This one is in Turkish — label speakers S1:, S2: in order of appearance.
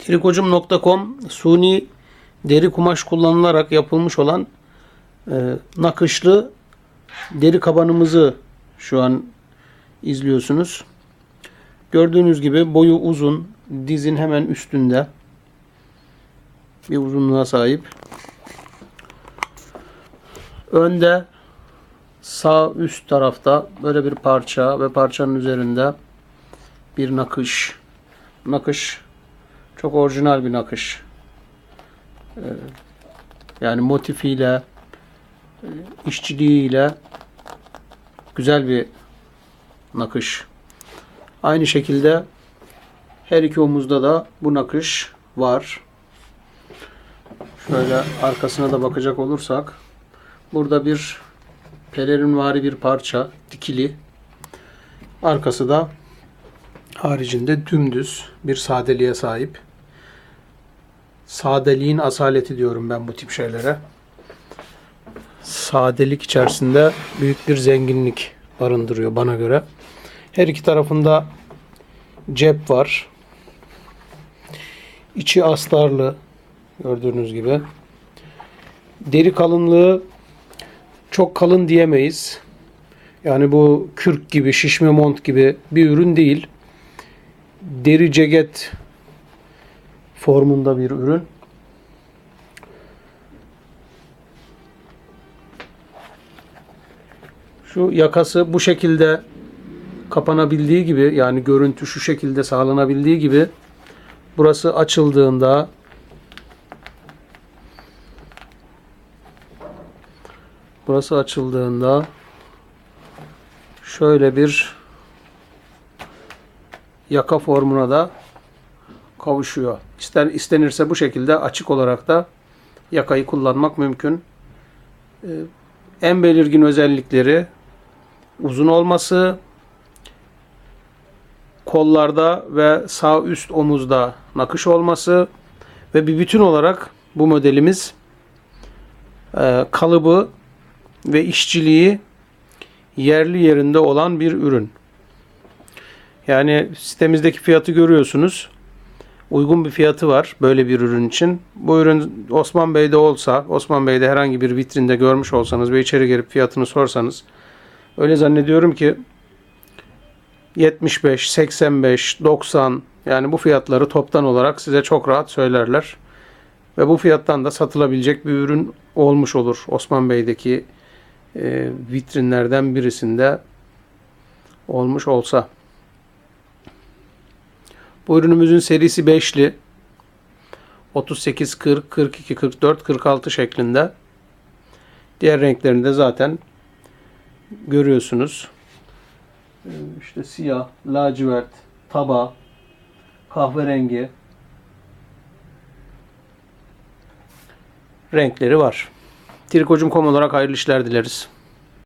S1: Trikocum.com suni deri kumaş kullanılarak yapılmış olan e, nakışlı deri kabanımızı şu an izliyorsunuz. Gördüğünüz gibi boyu uzun, dizin hemen üstünde bir uzunluğa sahip. Önde sağ üst tarafta böyle bir parça ve parçanın üzerinde bir nakış. Nakış çok orijinal bir nakış. Ee, yani motifiyle, e, işçiliğiyle güzel bir nakış. Aynı şekilde her iki omuzda da bu nakış var. Şöyle arkasına da bakacak olursak burada bir pelerinvari bir parça dikili. Arkası da haricinde dümdüz bir sadeliğe sahip. Sadeliğin asaleti diyorum ben bu tip şeylere. Sadelik içerisinde büyük bir zenginlik barındırıyor bana göre. Her iki tarafında cep var. İçi astarlı gördüğünüz gibi. Deri kalınlığı çok kalın diyemeyiz. Yani bu kürk gibi, şişme mont gibi bir ürün değil. Deri ceket formunda bir ürün. Şu yakası bu şekilde kapanabildiği gibi yani görüntü şu şekilde sağlanabildiği gibi burası açıldığında burası açıldığında şöyle bir yaka formuna da kavuşuyor. İster istenirse bu şekilde açık olarak da yakayı kullanmak mümkün. Ee, en belirgin özellikleri uzun olması, kollarda ve sağ üst omuzda nakış olması ve bir bütün olarak bu modelimiz e, kalıbı ve işçiliği yerli yerinde olan bir ürün. Yani sitemizdeki fiyatı görüyorsunuz. Uygun bir fiyatı var böyle bir ürün için. Bu ürün Osman Bey'de olsa, Osman Bey'de herhangi bir vitrinde görmüş olsanız ve içeri girip fiyatını sorsanız öyle zannediyorum ki 75, 85, 90 yani bu fiyatları toptan olarak size çok rahat söylerler. Ve bu fiyattan da satılabilecek bir ürün olmuş olur Osman Bey'deki vitrinlerden birisinde olmuş olsa. Bu ürünümüzün serisi 5'li. 38, 40, 42, 44, 46 şeklinde. Diğer renklerini de zaten görüyorsunuz. Ee, İşte siyah, lacivert, taba, kahverengi renkleri var. Trikocum.com olarak hayırlı işler dileriz.